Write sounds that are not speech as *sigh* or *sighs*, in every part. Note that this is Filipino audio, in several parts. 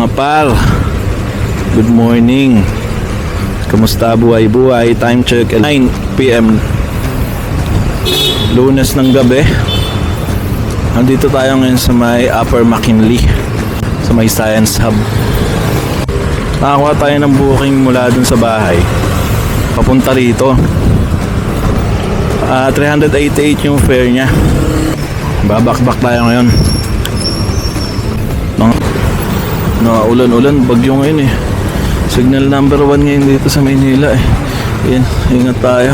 mga par Good morning. Kamusta buhay buhay? Time check 9pm Lunes ng gabi. Nandito tayo ngayon sa may Upper McKinley Sa may Science Hub. Nakakuha tayo ng booking mula dun sa bahay. Papunta rito. Ah, 388 yung fare niya. Babakbak tayo ngayon mga mga ulan-ulan, bagyo ngayon eh. Signal number 1 ngayon dito sa Maynila eh. Yan, ingat tayo.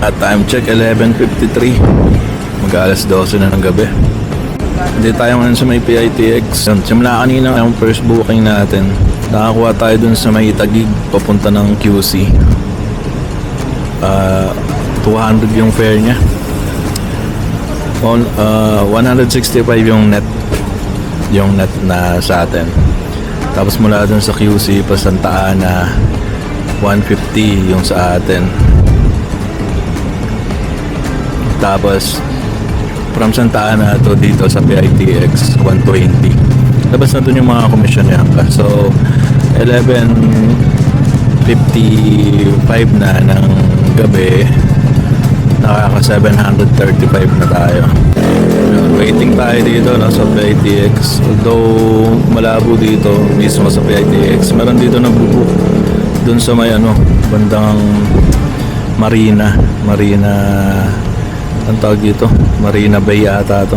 At time check 11.53 Mag alas 12 na ng gabi Hindi tayo ngayon sa may PITX Simula kanina yung first booking natin Nakakuha tayo dun sa may Tagig Papunta ng QC Ah, 200 yung fare niya. On, ah, 165 yung net yung net na sa atin. Tapos mula dun sa QC pa Santa Ana 150 yung sa atin. Tapos from Santa Ana to dito sa PITX 120 labas na dun yung mga commission niya. So 11.55 na ng gabi nakaka 735 na tayo. Waiting tayo dito no, sa PITX although malabo dito mismo sa PITX meron dito nagbubook dun sa may ano bandang Marina. Marina ang tawag dito? Marina Bay ata to.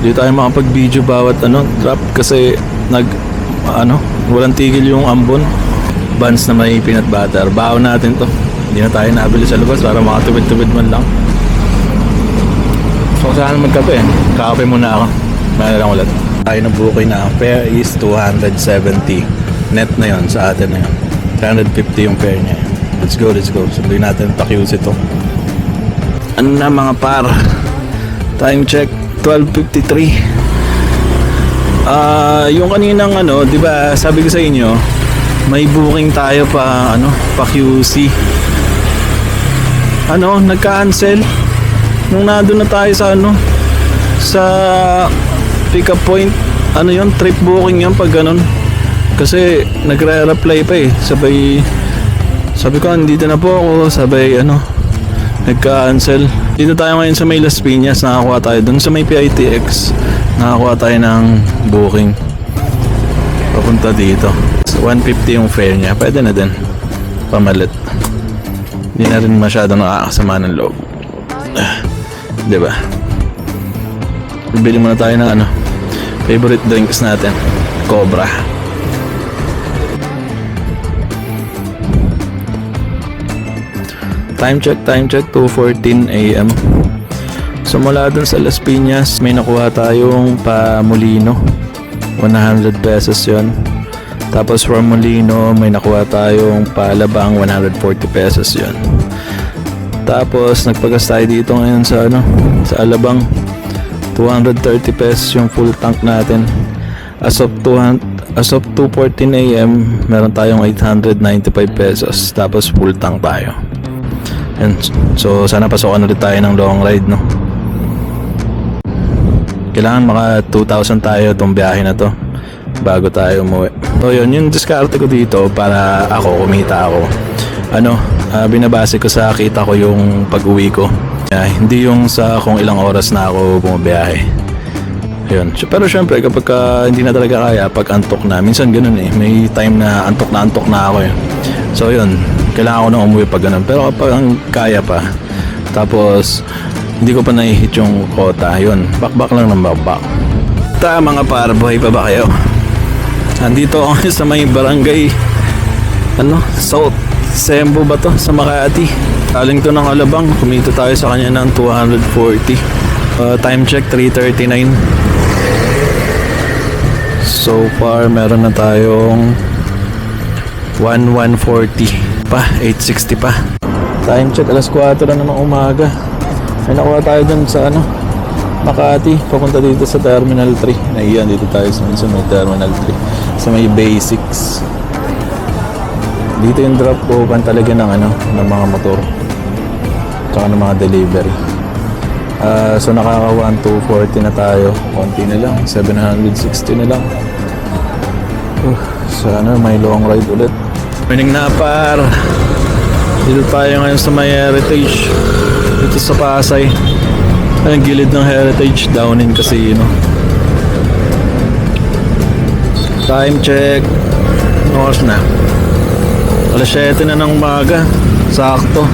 Dito tayo makapag video bawat ano drop kasi nag ano walang tigil yung ambon buns na may peanut butter. Baon natin to. Hindi na tayo nabili sa labas para makatubid-tubid man lang. So saan magkape? Kakape muna ako. Mayroon lang ulit. Tayo na bukay na fare is 270 net na yon sa atin na yun. 350 yung fare niya. Let's go let's go. Sunduin natin pakius ito. Ano na mga par? Time check 12.53 Ah, yung kaninang ano, 'di ba? Sabi ko sa inyo, may booking tayo pa ano, pa QC. Ano, nag-cancel. Nung nandun na tayo sa ano, sa pick up point, ano yon trip booking yon pag ganun. Kasi nagre-reply pa eh. Sabay, sabi ko, andito na po ako. Sabay, ano, nagka-cancel. Dito tayo ngayon sa may Las Piñas, nakakuha tayo dun sa may PITX. Nakakuha tayo ng booking. Papunta dito. 150 yung fare niya. Pwede na din. Pamalit. Hindi na rin masyado nakakasama ng loob. *sighs* Ba? Bili muna tayo ng ano, favorite drinks natin. Cobra. Time check, time check, 2.14 a.m. So mula dun sa Las Piñas, may nakuha tayong pa Molino. 100 pesos yon. Tapos from Molino, may nakuha tayong palabang 140 pesos yon. Tapos nagpagas tayo dito ngayon sa ano, sa Alabang. 230 pesos yung full tank natin. As of 200, as of 2:14 AM, meron tayong 895 pesos. Tapos full tank tayo. And so sana pasokan ulit tayo ng long ride, no. Kailangan maka 2,000 tayo tong biyahe na to bago tayo umuwi. So yun, yung diskarte ko dito para ako, kumita ako. Ano, ah, binabase ko sa kita ko yung pag-uwi ko. Ah, hindi yung sa kung ilang oras na ako bumabiyahe. Yun. Pero syempre, kapag ka hindi na talaga kaya, pag antok na, minsan ganun eh. May time na antok na antok na ako eh. So yun, kailangan ko na umuwi pag ganun. Pero kapag ang kaya pa, tapos hindi ko pa nahihit yung kota, yun, bakbak lang ng bakbak. Ta mga par, buhay pa ba kayo? Andito ako sa may barangay, ano, South Sembo ba to? Sa Makati. Galing to ng Alabang, kumita tayo sa kanya ng 240. Uh, time check, 339. So far, meron na tayong 1140 pa, 860 pa. Time check, alas 4 na ng umaga. May nakuha tayo dun sa ano, Makati, papunta dito sa Terminal 3. Naiyan, dito tayo sa, sa may Terminal 3. Sa may basics. Dito yung drop open talaga ng ano, ng mga motor. Tsaka ng mga delivery. Ah, so nakaka 1,240 na tayo. Konti na lang. 760 na lang. Uh, sana may long ride ulit. Morning na par. Dito tayo ngayon sa may heritage. Dito sa Pasay. Ay, ang gilid ng heritage. Down in Casino. Time check. Oras na. Alas 7 na ng umaga. Sakto.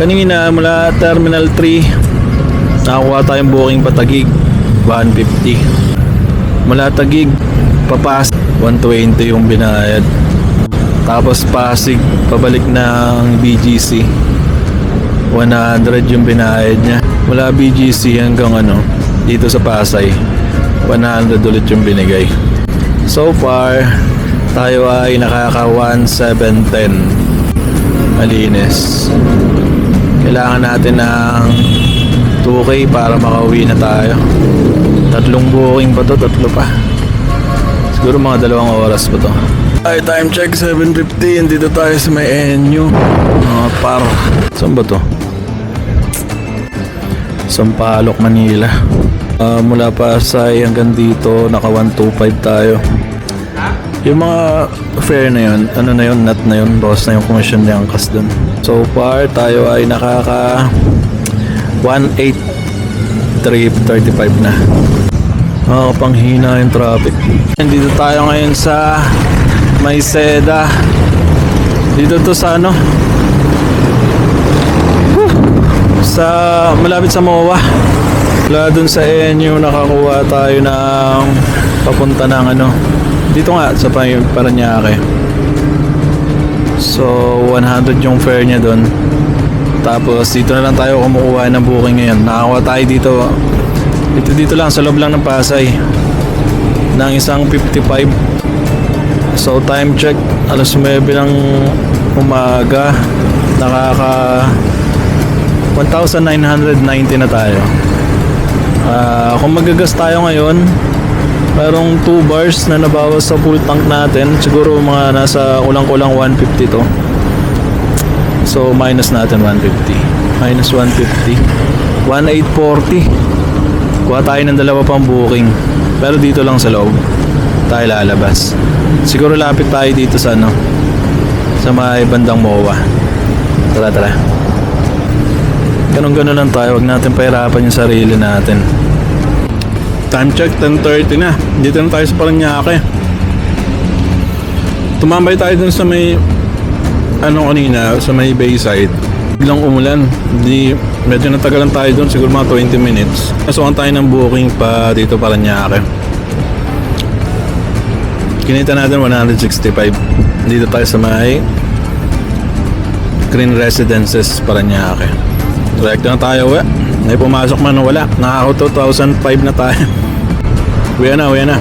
Kanina mula Terminal 3, nakakuha tayong booking patagig. 150. Mula Tagig, papas 120 yung binayad. Tapos Pasig, pabalik ng BGC. 100 yung binayad niya. Mula BGC hanggang ano, dito sa Pasay, 100 ulit yung binigay. So far, tayo ay nakaka 1710. Malinis. Kailangan natin ng 2K para makauwi na tayo. Tatlong booking pa to, tatlo pa. Siguro mga dalawang oras pa to. Ay, time check 7.50. Dito tayo sa may NU. Mga par. Saan ba to? Sampaloc, Manila. Ah, mula pa sa hanggang dito, naka 125 tayo. Yung mga fare na yun, ano na yun, nut na yun, boss na yung commission niya ang kas dun. So far, tayo ay nakaka 1.8335 na. Oh, panghina yung traffic. Dito tayo ngayon sa Mayseda. Dito to sa ano? Sa malapit sa MOA. Wala dun sa NU nakakuha tayo ng papunta ng ano. Dito nga sa Paranaque. So 100 yung fare niya dun. Tapos dito na lang tayo kumukuha ng booking ngayon. Nakakuha tayo dito. Dito dito lang sa loob lang ng Pasay. Ng isang 55. So time check alas 9 ng umaga. Nakaka 1,990 na tayo. Ah, kung magagas tayo ngayon, merong 2 bars na nabawas sa full tank natin. Siguro mga nasa kulang-kulang 150 to. So minus natin 150. Minus 150. 1840. Kuha tayo ng dalawa pang booking. Pero dito lang sa loob. Tayo lalabas. Siguro lapit tayo dito sa ano. Sa may bandang MOA. Tara tara. Ganun-ganun lang tayo. Huwag natin pahirapan yung sarili natin. Time check, 10.30 na. Dito na tayo sa Paranaque. Tumambay tayo dun sa may ano kanina, sa may bayside. Biglang umulan. Di, medyo natagalan tayo dun, siguro mga 20 minutes. Nasukan tayo ng booking pa dito Paranaque. Kinita natin 165. Dito tayo sa may Green Residences Paranaque. Direct na tayo uwi. May pumasok man o wala. Nakaka 2005 na tayo. *laughs* Uwi na, uwi na.